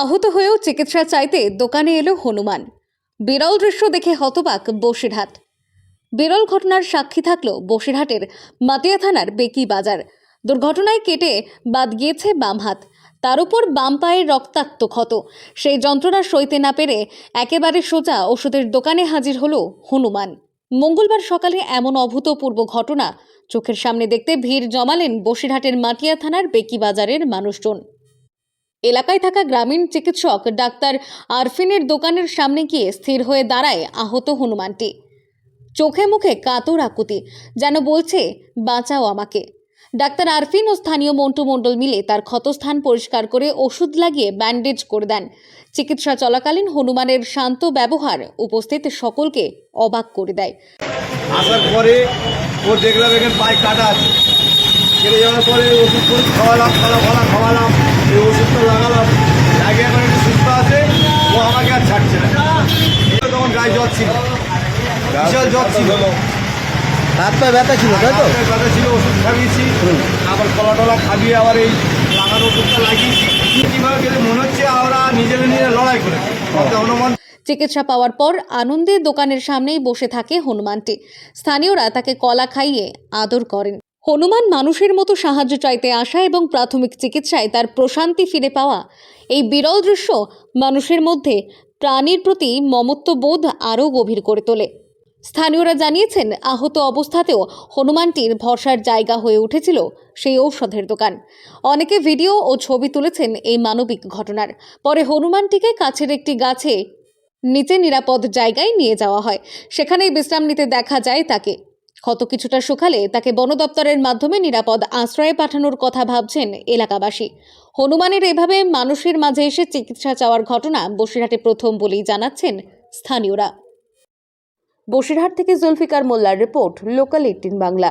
আহত হয়েও চিকিৎসা চাইতে দোকানে এলো হনুমান। বিরল দৃশ্য দেখে হতবাক বসিরহাট। বিরল ঘটনার সাক্ষী থাকল বসিরহাটের মাতিয়া থানার বেকি বাজার। দুর্ঘটনায় কেটে বাদ গিয়েছে বাম হাত। তার উপর বাম পায়ের রক্তাক্ত ক্ষত। সেই যন্ত্রণা সইতে না পেরে একেবারে সোজা ওষুধের দোকানে হাজির হলো হনুমান। মঙ্গলবার সকালে এমন অভূতপূর্ব ঘটনা চোখের সামনে দেখতে ভিড় জমালেন বসিরহাটের মাটিয়া থানার বেকি বাজারের মানুষজন। এলাকায় থাকা গ্রামীণ চিকিৎসক ডাক্তার আরফিনের দোকানের সামনে গিয়ে স্থির হয়ে দাঁড়ায় আহত হনুমানটি। চোখে মুখে কাতর আকুতি, যেন বলছে, বাঁচাও আমাকে। ডাক্তার আরফিন ও স্থানীয় মন্টু মণ্ডল মিলে তার ক্ষতস্থান পরিষ্কার করে ওষুধ লাগিয়ে ব্যান্ডেজ করে দেন। চিকিৎসা চলাকালীন হনুমানের শান্ত ব্যবহার উপস্থিত সকলকে অবাক করে দেয়। আসার পরে ও দেখলাম এখানে পায়ে কাটা আছে। কেটে যাওয়ার পরে ওষুধ খাওয়ালাম খাওয়া ফলা খাওয়ালাম। তখন গায়ে জ্বর ছিল। বিশাল জ্বর ছিল। হাত পা ব্যথা ছিল তাই তো? ব্যথা ছিল ওষুধ খাইয়েছি। আবার কলা টলা খাবিয়ে আবার এই লাগানো ওষুধটা লাগিয়েছি কীভাবে গেলে মনে হচ্ছে আমরা নিজেরা নিজেরা লড়াই করেছি। হনুমান চিকিৎসা পাওয়ার পর আনন্দে দোকানের সামনেই বসে থাকে হনুমানটি। স্থানীয়রা তাকে কলা খাইয়ে আদর করেন। হনুমান মানুষের মতো সাহায্য চাইতে আসা এবং প্রাথমিক চিকিৎসায় তার প্রশান্তি ফিরে পাওয়া এই বিরল দৃশ্য মানুষের মধ্যে প্রাণীর প্রতি মমত্ববোধ আরও গভীর করে তোলে। স্থানীয়রা জানিয়েছেন, আহত অবস্থাতেও হনুমানটির ভরসার জায়গা হয়ে উঠেছিল সেই ঔষধের দোকান। অনেকে ভিডিও ও ছবি তুলেছেন এই মানবিক ঘটনার। পরে হনুমানটিকে কাছের একটি গাছে নিচে নিরাপদ জায়গায় নিয়ে যাওয়া হয়। সেখানেই বিশ্রাম নিতে দেখা যায় তাকে। ক্ষত কিছুটা শুকালে তাকে বন দপ্তরের মাধ্যমে নিরাপদ আশ্রয়ে পাঠানোর কথা ভাবছেন এলাকাবাসী। হনুমানের এভাবে মানুষের মাঝে এসে চিকিৎসা চাওয়ার ঘটনা বসিরহাটে প্রথম বলেই জানাচ্ছেন স্থানীয়রা। বসিরহাট থেকে জুলফিকার মোল্লার রিপোর্ট, লোকাল এইটিন বাংলা।